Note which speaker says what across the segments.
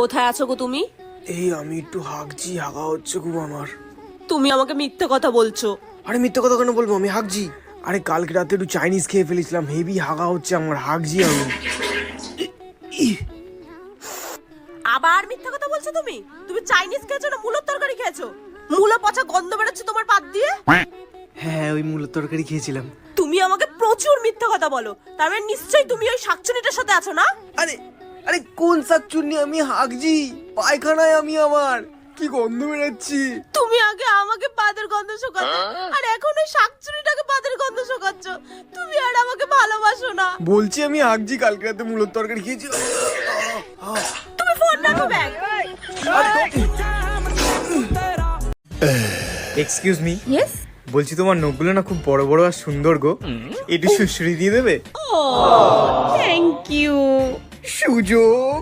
Speaker 1: কোথায় আছো গো তুমি?
Speaker 2: এই আমি একটু হাঁকছি হাগা হচ্ছে খুব আমার।
Speaker 1: তুমি আমাকে মিথ্যে কথা বলছো।
Speaker 2: আরে মিথ্যে কথা কেন বলব? আমি হাঁকছি আরে কালকে রাতে একটু চাইনিজ খেয়ে ফেলেছিলাম হেভি হাগা হচ্ছে আমার হাঁকছি আমি।
Speaker 1: আবার মিথ্যে কথা বলছো তুমি? তুমি চাইনিজ খেয়েছো না মূলোর তরকারি খেয়েছো? মূলো পচা গন্ধ বেরোচ্ছে তোমার পাত দিয়ে?
Speaker 2: হ্যাঁ ওই মূলের তরকারি খেয়েছিলাম।
Speaker 1: তুমি আমাকে প্রচুর মিথ্যে কথা বলো। তার মানে নিশ্চয়ই তুমি ওই শাকচুনিটার সাথে আছো না?
Speaker 2: আরে আরে কোন শাক চুন্নি আমি হাঁকছি পায়খানায় আমি আমার। কি গন্ধ বেরোচ্ছি।
Speaker 1: তুমি আগে আমাকে পাদের গন্ধ শোকাচ্ছ। আর এখন ওই শাকচুনিটাকে পাদের গন্ধ শোকাচ্ছ। তুমি আর আমাকে ভালোবাসো না।
Speaker 2: বলছি আমি হাঁকছি কালকে রাতে মূলের তরকারি খেয়েছি।
Speaker 1: তুমি ফোন রাখো ব্যাগ
Speaker 2: এক্সকিউজ মি
Speaker 1: ইয়েস
Speaker 2: বলছি তোমার নখগুলো না খুব বড় বড় আর সুন্দর গো। একটু সুশ্রী দিয়ে দেবে?
Speaker 1: ও থ্যাংক ইউ
Speaker 2: সুযোগ।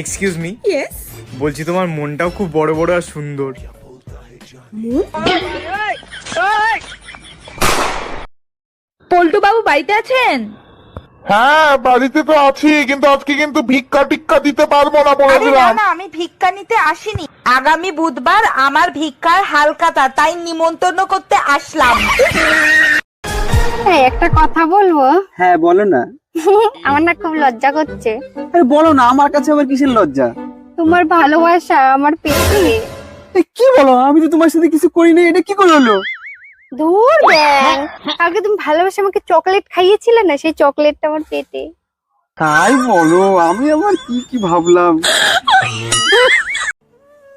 Speaker 2: এক্সকিউজ মি
Speaker 1: ইয়েস
Speaker 2: বলছি তোমার মনটাও খুব বড় বড় আর সুন্দর।
Speaker 3: পল্টু বাবু বাড়িতে আছেন?
Speaker 4: হ্যাঁ বাড়িতে তো আছি কিন্তু আজকে কিন্তু ভিক্ষা টিক্কা দিতে পারব না বলে
Speaker 3: আরে না
Speaker 4: দিলাম
Speaker 3: না আমি ভিক্ষা নিতে আসিনি। আগামী বুধবার আমার ভিক্ষার হালকাতা তাই নিমন্ত্রণ করতে আসলাম।
Speaker 5: হ্যাঁ একটা কথা বলব?
Speaker 6: হ্যাঁ বলো না।
Speaker 5: আমার না খুব লজ্জা করছে।
Speaker 6: আরে বলো না আমার কাছে আবার কিসের লজ্জা?
Speaker 5: তোমার ভালোবাসা আমার পেটে।
Speaker 6: কি বলো? আমি তো তোমার সাথে কিছু করি না এটা কি করে হলো?
Speaker 5: দূর ব্যাং কালকে তুমি ভালোবাসা আমাকে চকলেট খাইয়েছিলে না সেই চকলেটটা আমার পেটে।
Speaker 6: তাই বলো আমি আবার কি কি ভাবলাম?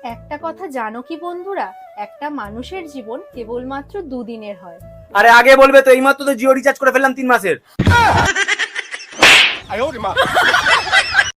Speaker 7: একটা কথা জানো কি বন্ধুরা? একটা মানুষের জীবন কেবলমাত্র দুদিনের হয়।
Speaker 6: আরে আগে বলবে তো এইমাত্র তো জিও রিচার্জ করে ফেললাম তিন মাসের।